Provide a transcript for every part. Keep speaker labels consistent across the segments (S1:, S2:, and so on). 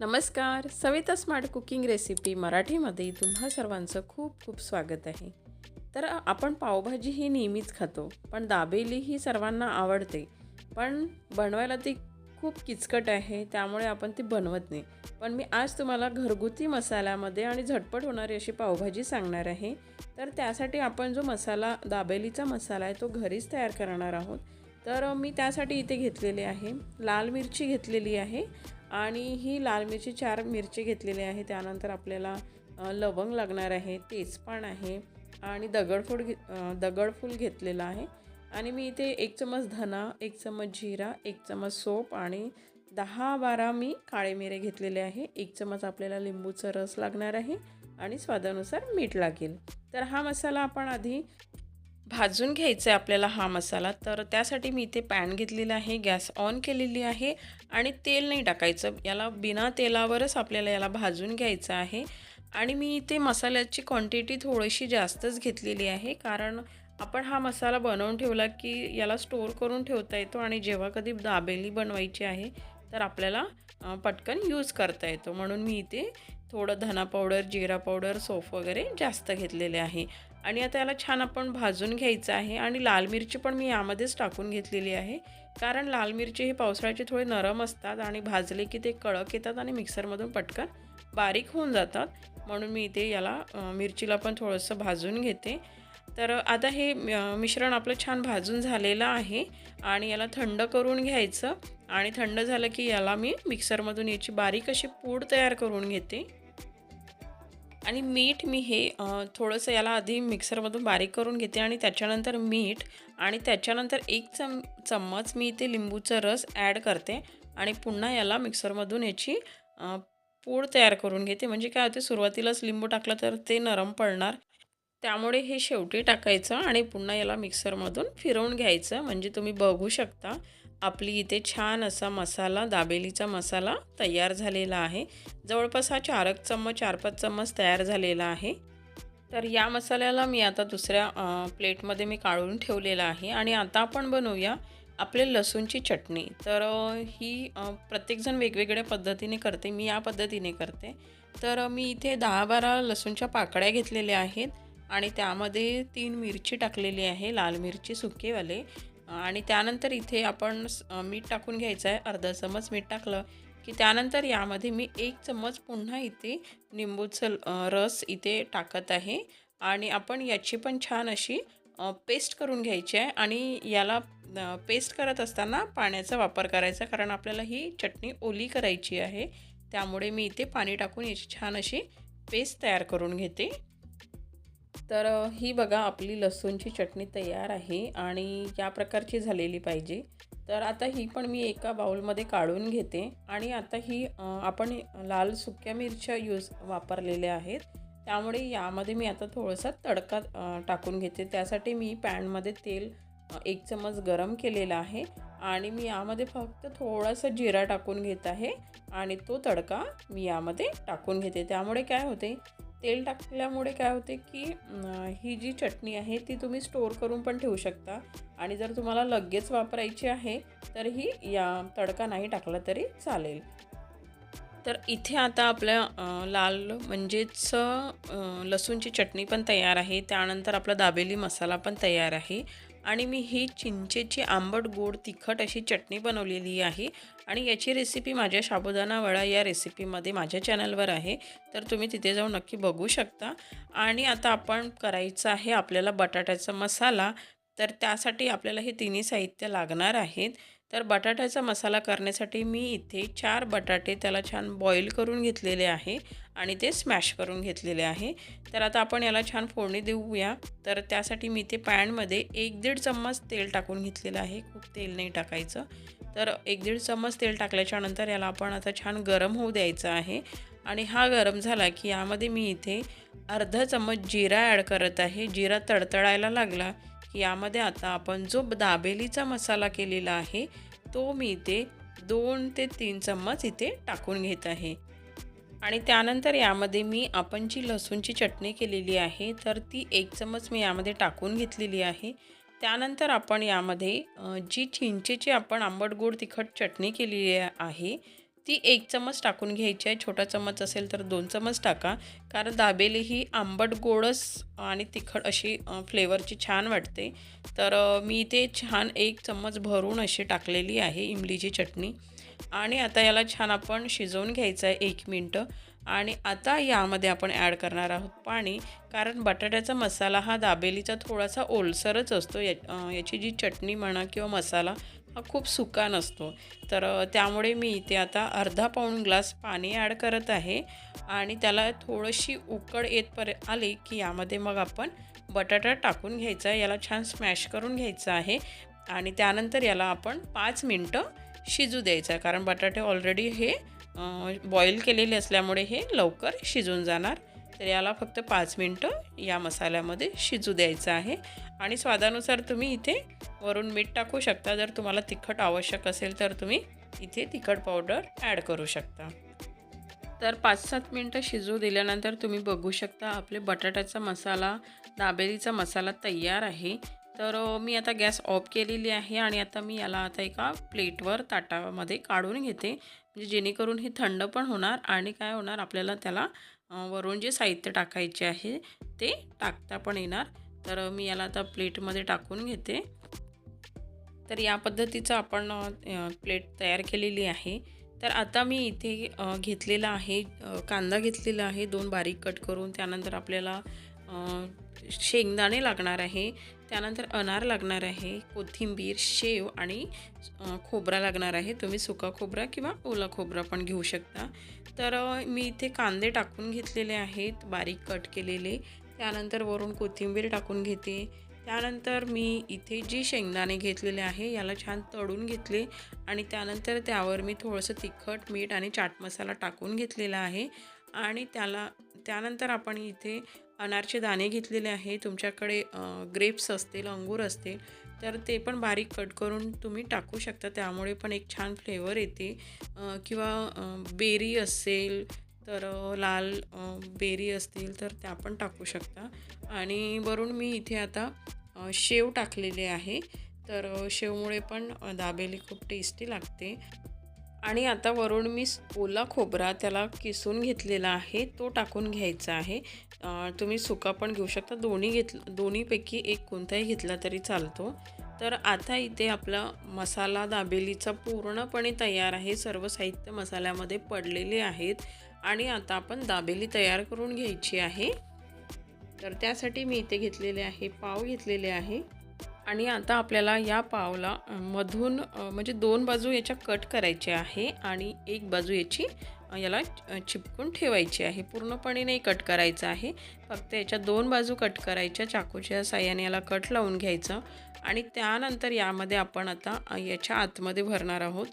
S1: नमस्कार Savita smart cooking recipe मराठीमध्ये तुम्हा सर्वांचं खूप खूप स्वागत आहे. तर आपण पावभाजी ही नेहमीच खातो पण दाबेली ही सर्वांना आवडते. पण बनवायला ती खूप किचकट आहे त्यामुळे आपण ती बनवत नाही. पण मी आज तुम्हाला घरगुती मसाल्यामध्ये आणि झटपट होणारी अशी पावभाजी सांगणार आहे. तर त्यासाठी आपण जो मसाला दाबेलीचा मसाला आहे तो घरीच तयार करणार आहोत. तर मी त्यासाठी इथे घेतलेली आहे लाल मिरची घेतलेली आहे आणि ही लाल मिरची चार मिरची घेतलेली आहे. त्यानंतर आपल्याला लवंग लागणार आहे तेजपान आहे आणि दगडफूल घे दगडफूल घेतलेलं आहे. आणि मी इथे एक चमच धना एक चमच जिरा एक चमच सोप आणि दहा बारा मी काळे मिरे घेतलेले आहे. एक चमच आपल्याला लिंबूचा रस लागणार आहे आणि स्वादानुसार मीठ लागेल. तर हा मसाला आपण आधी भाजून घ्यायचा आहे आपल्याला हा मसाला. तर त्यासाठी मी इथे पॅन घेतलेला आहे गॅस ऑन केलेली आहे आणि तेल नाही टाकायचं. याला बिना तेलावरच आपल्याला याला भाजून घ्यायचं आहे. आणि मी इथे मसाल्याची क्वांटिटी थोडीशी जास्तच घेतलेली आहे. कारण आपण हा मसाला बनवून ठेवला की याला स्टोअर करून ठेवता येतो आणि जेव्हा कधी दाबेली बनवायची आहे तर आपल्याला पटकन यूज करता येतो. म्हणून मी इथे थोडं धना पावडर जिरा पावडर सोफ वगैरे जास्त घेतलेले आहे. आणि आता याला छान आपण भाजून घ्यायचं आहे आणि लाल मिरची पण मी यामध्येच टाकून घेतलेली आहे. कारण लाल मिरची हे पावसाळ्याचे थोडे नरम असतात आणि भाजले की ते कडक येतात आणि मिक्सरमधून पटकन बारीक होऊन जातात. म्हणून मी इथे याला मिरचीला पण थोडंसं भाजून घेते. तर आता हे मिश्रण आपलं छान भाजून झालेलं आहे आणि याला थंड करून घ्यायचं. आणि थंड झालं की याला मी मिक्सरमधून याची बारीक अशी पूड तयार करून घेते. आणि मीठ मी हे थोडंसं याला आधी मिक्सरमधून बारीक करून घेते आणि त्याच्यानंतर मीठ आणि त्याच्यानंतर एक चम चम्मच मी इथे लिंबूचा रस ॲड करते आणि पुन्हा याला मिक्सरमधून याची पूड तयार करून घेते. म्हणजे काय होते सुरुवातीलाच लिंबू टाकलं तर ते नरम पडणार. त्यामुळे हे शेवटी टाकायचं आणि पुन्हा याला मिक्सरमधून फिरवून घ्यायचं. म्हणजे तुम्ही बघू शकता. आपली इथे छान असा मसाला दाबेलीचा मसाला तयार झालेला आहे. जवळपास हा चारक चम्मच चार पाच चम्मच तयार झालेला आहे. तर या मसाल्याला मी आता दुसऱ्या प्लेटमध्ये मी काढून ठेवलेला आहे आणि आता आपण बनवूया आपले लसूणची चटणी. तर ही प्रत्येकजण वेगवेगळ्या पद्धतीने करते मी या पद्धतीने करते. तर मी इथे दहा बारा लसूणच्या पाकळ्या घेतलेल्या आहेत आणि त्यामध्ये तीन मिरची टाकलेली आहे लाल मिरची सुकेवाले. आणि त्यानंतर इथे आपण मीठ टाकून घ्यायचं आहे अर्धा चमच मीठ टाकलं की त्यानंतर यामध्ये मी एक चम्मच पुन्हा इथे निंबूचं रस इथे टाकत आहे. आणि आपण याची पण छान अशी पेस्ट करून घ्यायची आहे आणि याला पेस्ट करत असताना पाण्याचा वापर करायचा कारण आपल्याला ही चटणी ओली करायची आहे. त्यामुळे मी इथे पाणी टाकून याची छान अशी पेस्ट तयार करून घेते. तर ही बघा आपली लसूणची चटणी तयार आहे आणि या प्रकारची झालेली पाहिजे. तर आता ही पण मी एका बाउलमध्ये काढून घेते आणि आता ही आपण लाल सुक्या मिरच्या यूज वापरलेल्या आहेत. त्यामुळे यामध्ये मी आता थोडासा तडका टाकून घेते. त्यासाठी मी पॅनमध्ये तेल एक चमच गरम केलेला आहे आणि मी यामध्ये फक्त थोडासा जिरा टाकून घेत आहे आणि तो तडका मी यामध्ये टाकून घेते. त्यामुळे काय होते तेल टाकल्यामुळे काय होते की ही जी चटणी आहे ती तुम्ही स्टोअर करून पण ठेवू शकता. आणि जर तुम्हाला लगेच वापरायची आहे तर ही या तडका नाही टाकला तरी चालेल. तर इथे आता आपल्या लाल म्हणजेच लसूणची चटणी पण तयार आहे. त्यानंतर आपला दाबेली मसाला पण तयार आहे. आणि मी ही चिंचेची आंबट गोड तिखट अशी चटणी बनवलेली आहे. आणि याची रेसिपी माझ्या साबुदाणा वडा या रेसिपीमध्ये माझ्या चॅनलवर आहे. तर तुम्ही तिथे जाऊन नक्की बघू शकता. आणि आता आपण करायचं आहे आपल्याला बटाट्याचा मसाला. तर त्यासाठी आपल्याला हे तिन्ही साहित्य लागणार आहेत. तर बटाट्याचा मसाला करण्यासाठी मी इथे चार बटाटे त्याला छान बॉईल करून घेतलेले आहे. आणि ते स्मॅश करून घेतलेले आहे. तर आता आपण याला छान फोडणी देऊया. तर त्यासाठी मी ते पॅनमध्ये एक दीड चम्मच तेल टाकून घेतलेलं आहे. खूप तेल नाही टाकायचं. तर एक दीड चम्मच तेल टाकल्याच्यानंतर याला आपण आता छान गरम होऊ द्यायचं आहे. आणि हा गरम झाला की यामध्ये मी इथे अर्धा चम्मच जिरा ॲड करत आहे. जिरा तडतडायला लागला की यामध्ये आता आपण जो दाबेलीचा मसाला केलेला आहे तो मी इथे दोन ते तीन चम्मच इथे टाकून घेत आहे. आणि त्यानंतर यामध्ये मी आपण जी लसूणची चटणी केलेली आहे. तर ती एक चमच मी यामध्ये टाकून घेतलेली आहे. त्यानंतर आपण यामध्ये जी चिंचेची आपण आंबट गोड तिखट चटणी केलेली आहे ती एक चमच टाकून घ्यायची आहे. छोटा चमच असेल तर दोन चमच टाका. कारण दाबेली ही आंबट गोडस आणि तिखट अशी फ्लेवरची छान वाटते. तर मी ते छान एक चम्मच भरून अशी टाकलेली आहे इमलीची चटणी. आणि आता याला छान आपण शिजवून घ्यायचं आहे एक मिनटं. आणि आता यामध्ये आपण ॲड करणार आहोत पाणी. कारण बटाट्याचा मसाला हा दाबेलीचा थोडासा ओलसरच असतो. या याची जी चटणी म्हणा किंवा मसाला हा खूप सुका नसतो तर त्यामुळे मी इथे आता अर्धा पाऊण ग्लास पाणी ॲड करत आहे आणि त्याला थोडीशी उकळ पर आली की यामध्ये मग आपण बटाटा टाकून घ्यायचा आहे याला छान स्मॅश करून घ्यायचं आहे आणि त्यानंतर याला आपण पाच मिनटं शिजू द्यायचं आहे. कारण बटाटे ऑलरेडी हे बॉईल केलेले असल्यामुळे हे लवकर शिजून जाणार. तर याला फक्त पाच मिनटं या मसाल्यामध्ये शिजू द्यायचं आहे. आणि स्वादानुसार तुम्ही इथे वरून मीठ टाकू शकता. जर तुम्हाला तिखट आवश्यक असेल तर तुम्ही इथे तिखट पावडर ॲड करू शकता. तर पाच सात मिनटं शिजू दिल्यानंतर तुम्ही बघू शकता आपले बटाट्याचा मसाला दाबेलीचा मसाला तयार आहे. तर मी आता गॅस ऑफ केलेली आहे आणि आता मी याला आता एका प्लेटवर ताटामध्ये काढून घेते. म्हणजे जेणेकरून हे थंड पण होणार आणि काय होणार आपल्याला त्याला वरून जे साहित्य टाकायचे आहे ते टाकता पण येणार. तर मी याला आता प्लेटमध्ये टाकून घेते. तर या पद्धतीचं आपण प्लेट तयार केलेली आहे. तर आता मी इथे घेतलेला आहे कांदा घेतलेला आहे दोन बारीक कट करून. त्यानंतर आपल्याला शेंगदाणे लागणार आहे. त्यानंतर अनार लागणार आहे कोथिंबीर शेव आणि खोबरा लागणार आहे. तुम्ही सुका खोबरा किंवा ओला खोबरा पण घेऊ शकता. तर मी इथे कांदे टाकून घेतलेले आहेत बारीक कट केलेले. त्यानंतर वरून कोथिंबीर टाकून घेते. त्यानंतर मी इथे जी शेंगदाणे घेतलेले आहे याला छान तळून घेतले आणि त्यानंतर त्यावर मी थोडंसं तिखट मीठ आणि चाट मसाला टाकून घेतलेला आहे. आणि त्याला त्यानंतर आपण इथे अनारचे दाणे घेतलेले आहे. तुमच्याकडे ग्रेप्स असतील अंगूर असतील तर ते पण बारीक कट करून तुम्ही टाकू शकता. त्यामुळे पण एक छान फ्लेवर येते. किंवा बेरी असेल तर लाल बेरी असतील तर त्या पण टाकू शकता. आणि वरून मी इथे आता शेव टाकलेले आहे. तर शेवमुळे पण दाबेली खूप टेस्टी लागते. आणि आता वरून मी ओला खोबरा त्याला किसून घेतलेला आहे. तो टाकून घ्यायचा आहे. तुम्ही सुका पण घेऊ शकता. दोन्ही घेत दोन्हीपैकी एक कोणताही घेतला तरी चालतो. तर आता इथे आपला मसाला दाबेलीचा पूर्णपणे तयार आहे. सर्व साहित्य मसाल्यामध्ये पडलेले आहेत. आणि आता आपण दाबेली तयार करून घ्यायची आहे. तर त्यासाठी मी इथे घेतलेले आहे पाव घेतलेले आहे. आणि आता आपल्याला या पावला मधून म्हणजे दोन बाजू याच्या कट करायच्या आहे आणि एक बाजू याची याला चिपकून ठेवायची आहे. पूर्णपणे नाही कट करायचं आहे. फक्त याच्या दोन बाजू कट करायच्या चाकूच्या साह्याने याला कट लावून घ्यायचं. आणि त्यानंतर यामध्ये आपण आता याच्या आतमध्ये भरणार आहोत.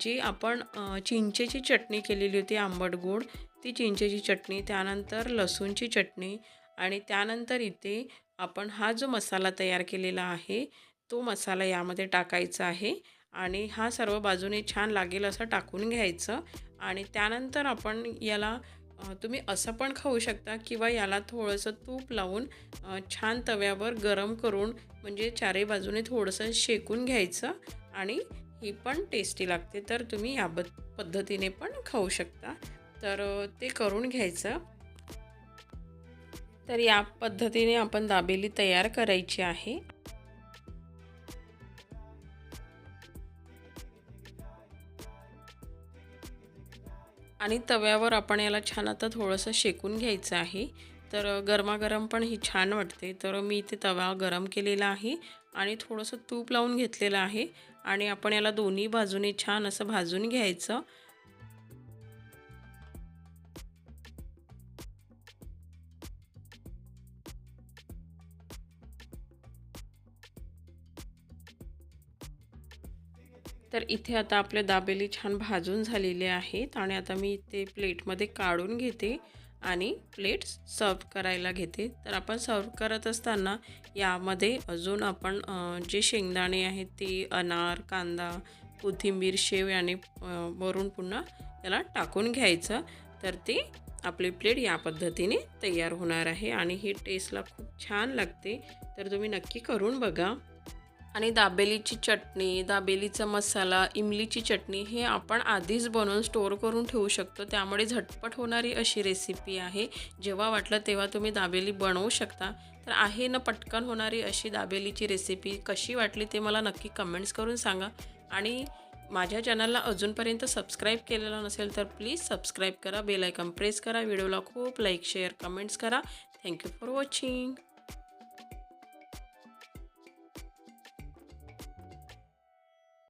S1: जी आपण चिंचेची चटणी केलेली होती आंबट गोड ती चिंचेची चटणी त्यानंतर लसूणची चटणी आणि त्यानंतर इथे आपण हा जो मसाला तयार केलेला आहे तो मसाला यामध्ये टाकायचा आहे आणि हा सर्व बाजूने छान लागेल असं टाकून घ्यायचं आणि त्यानंतर आपण याला तुम्ही असं पण खाऊ शकता किंवा याला थोडंसं तूप लावून छान तव्यावर गरम करून म्हणजे चारही बाजूने थोडंसं शेकून घ्यायचं आणि ही पण टेस्टी लागते. तर तुम्ही या पद्धतीने पण खाऊ शकता. तर ते करून घ्यायचं. तर या पद्धतीने आपण दाबेली तयार करायची आहे. आणि तव्यावर आपण याला छान आता थोडंसं शेकून घ्यायचं आहे. तर गरमागरम पण ही छान वाटते. तर मी इथे तवा गरम केलेला आहे आणि थोडंसं तूप लावून घेतलेलं आहे आणि आपण याला दोन्ही बाजूने छान असं भाजून घ्यायचं. तर इथे आता आपले दाबेली छान भाजून झालेले आहेत आणि आता मी ते प्लेटमध्ये काढून घेते. आणि प्लेट सर्व करायला घेते. तर आपण सर्व करत असताना यामध्ये अजून आपण जे शेंगदाणे आहेत ते अनार कांदा कोथिंबीर शेव याने वरून पुन्हा त्याला टाकून घ्यायचं. तर ते आपली प्लेट या पद्धतीने तयार होणार आहे आणि ही टेस्टला खूप छान लागते. तर तुम्ही नक्की करून बघा. आणि दाबेलीची चटणी दाबेलीचा मसाला इमलीची चटणी हे आपण आधीच बनवून स्टोअर करून ठेवू शकतो. त्यामुळे झटपट होणारी अशी रेसिपी आहे. जेव्हा वाटलं तेव्हा तुम्ही दाबेली बनवू शकता. तर आहे ना पटकन होणारी अशी दाबेलीची रेसिपी कशी वाटली ते मला नक्की कमेंट्स करून सांगा. आणि माझ्या चॅनलला अजूनपर्यंत सबस्क्राईब केलेलं नसेल तर प्लीज सबस्क्राईब करा. बेलायकन प्रेस करा. व्हिडिओला खूप लाईक शेअर कमेंट्स करा. Thank you for watching